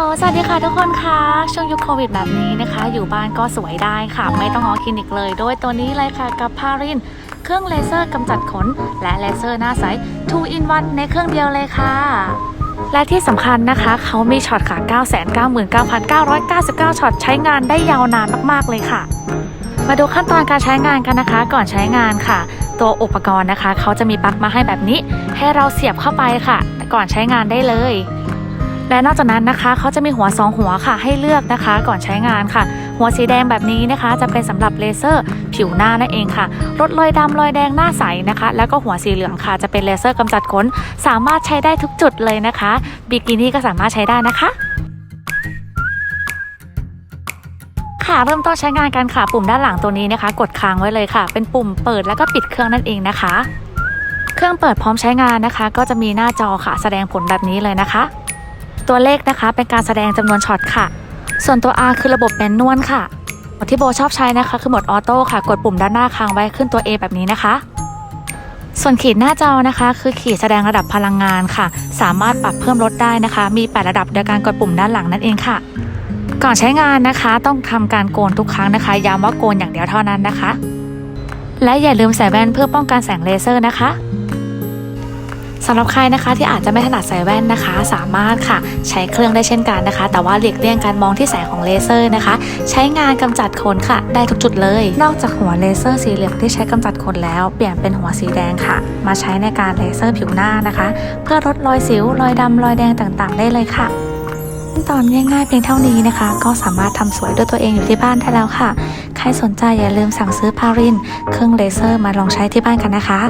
โอ้สวัสดีค่ะทุกคนคะช่วงยุคโควิดแบบนี้นะคะ อยู่บ้านก็สวยได้ค่ะ ไม่ต้องออกคลินิกเลยโดยตัวนี้เลยค่ะกับพาริน เครื่องเลเซอร์กำจัดขน และเลเซอร์หน้าใส 2 in 1 ในเครื่องเดียวเลยค่ะ และที่สำคัญนะคะ เขามีช็อตค่ะ 999,999 ช็อตใช้งานได้ยาวนานมากๆเลยค่ะ มาดูขั้นตอนการใช้งานกันนะคะ ก่อนใช้งานค่ะ ตัวอุปกรณ์นะคะ เขาจะมีปลั๊กมาให้แบบนี้ ให้เราเสียบเข้าไปค่ะ ก่อนใช้งานได้เลย และนอกจากนั้นนะคะเขาจะมีหัวสองหัวค่ะให้เลือกนะคะ ก่อนใช้งานค่ะ หัวสีแดงแบบนี้นะคะ จะเป็นสำหรับเลเซอร์ผิวหน้านั่นเองค่ะลดรอยดำรอยแดงหน้าใสนะคะ แล้วก็หัวสีเหลืองค่ะ จะเป็นเลเซอร์กำจัดขนสามารถใช้ได้ทุกจุดเลยนะคะบิกินี่ก็สามารถใช้ได้นะคะค่ะเริ่มต้นใช้งานกันค่ะปุ่มด้านหลังตัวนี้นะคะ กดค้างไว้เลยค่ะ เป็นปุ่มเปิดแล้วก็ปิดเครื่องนั่นเองนะคะ เครื่องเปิดพร้อมใช้งานนะคะ ก็จะมีหน้าจอค่ะ แสดงผลแบบนี้เลยนะคะ ตัวเลขนะคะ เป็นการแสดงจำนวนช็อตค่ะ ส่วนตัว R คือระบบแมนนวลค่ะโหมดที่โบชอบใช้นะคะ คือโหมดออโต้ค่ะ กดปุ่มด้านหน้าค้างไว้ขึ้นตัว A แบบนี้นะคะ ส่วนขีดหน้าจอนะคะ คือขีดแสดงระดับพลังงานค่ะ สามารถปรับเพิ่มลดได้นะคะ มี8ระดับโดยการกดปุ่มด้านหลังนั่นเองค่ะ ก่อนใช้งานนะคะ ต้องทำการโกนทุกครั้งนะคะ ย้ำว่าโกนอย่างเดียวเท่านั้นนะคะ และอย่าลืมใส่แว่นเพื่อป้องกันแสงเลเซอร์นะคะ สำหรับใครนะคะที่อาจจะไม่ถนัดใส่แว่นนะคะ สามารถค่ะใช้เครื่องได้เช่นกันนะคะ แต่ว่าหลีกเลี่ยงการมองที่แสงของเลเซอร์นะคะ ใช้งานกำจัดขนค่ะ ได้ทุกจุดเลย นอกจากหัวเลเซอร์สีเหลืองที่ใช้กำจัดขนแล้วเปลี่ยนเป็นหัวสีแดงค่ะ มาใช้ในการเลเซอร์ผิวหน้านะคะ เพื่อลดรอยสิวรอยดำรอยแดงต่างๆ ได้เลยค่ะขั้นตอนง่ายๆเพียงเท่านี้นะคะ ก็สามารถทำสวยด้วยตัวเองอยู่ที่บ้านได้แล้วค่ะ ใครสนใจอย่าลืมสั่งซื้อพาริน เครื่องเลเซอร์มาลองใช้ที่บ้านกันนะคะ